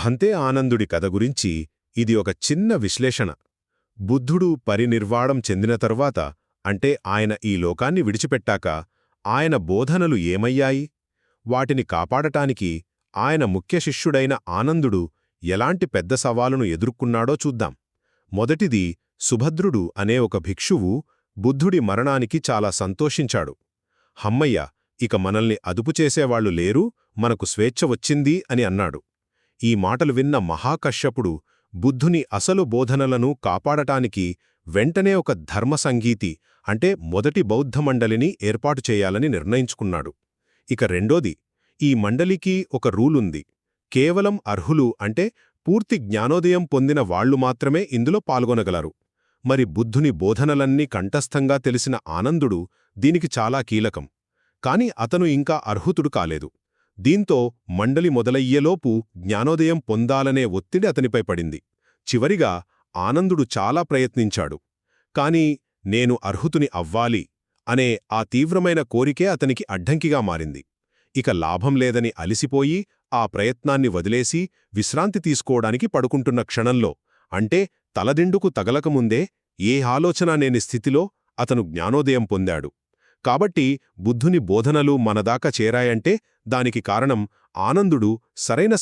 భంతే ఆనందుడి కథ గురించి ఇది ఒక చిన్న విశ్లేషణ. బుద్ధుడు పరినిర్వాణం చెందిన తరువాత అంటే ఆయన ఈ లోకాన్ని విడిచిపెట్టాక ఆయన బోధనలు ఏమయ్యాయి? వాటిని కాపాడటానికి ఆయన ముఖ్య శిష్యుడైన ఆనందుడు ఎలాంటి పెద్ద సవాలును ఎదుర్కొన్నాడో చూద్దాం. మొదటిది సుభద్రుడు అనే ఒక భిక్షువు బుద్ధుడి మరణానికి చాలా సంతోషించాడు. హమ్మయ్య ఇక మనల్ని అదుపు చేసేవాళ్ళు లేరు మనకు స్వేచ్ఛ వచ్చింది అని అన్నాడు. ఈ మాటలు విన్న మహాకశ్యపుడు బుద్ధుని అసలు బోధనలను కాపాడటానికి వెంటనే ఒక ధర్మసంగీతి అంటే మొదటి బౌద్ధ మండలిని ఏర్పాటు చేయాలని నిర్ణయించుకున్నాడు. ఇక రెండోది ఈ మండలికి ఒక రూలుంది. కేవలం అర్హులు అంటే పూర్తి జ్ఞానోదయం పొందిన వాళ్ళు మాత్రమే ఇందులో పాల్గొనగలరు. మరి బుద్ధుని బోధనలన్నీ కంఠస్థంగా తెలిసిన ఆనందుడు దీనికి చాలా కీలకం. కాని అతను ఇంకా అర్హుతుడు కాలేదు. దీంతో మండలి మొదలయ్యేలోపు జ్ఞానోదయం పొందాలనే ఒత్తిడి అతనిపై పడింది. చివరిగా ఆనందుడు చాలా ప్రయత్నించాడు. కాని నేను అర్హుతుని అవ్వాలి అనే ఆ తీవ్రమైన కోరికే అతనికి అడ్డంకిగా మారింది. ఇక లాభం లేదని అలిసిపోయి ఆ ప్రయత్నాన్ని వదిలేసి విశ్రాంతి తీసుకోవడానికి పడుకుంటున్న క్షణంలో అంటే తలదిండుకు తగలకముందే ఏ ఆలోచన లేని స్థితిలో అతను జ్ఞానోదయం పొందాడు. కాబట్టి బుద్ధుని బోధనలు మనదాకా చేరాయంటే దానికి కారణం ఆనందుడు సరైన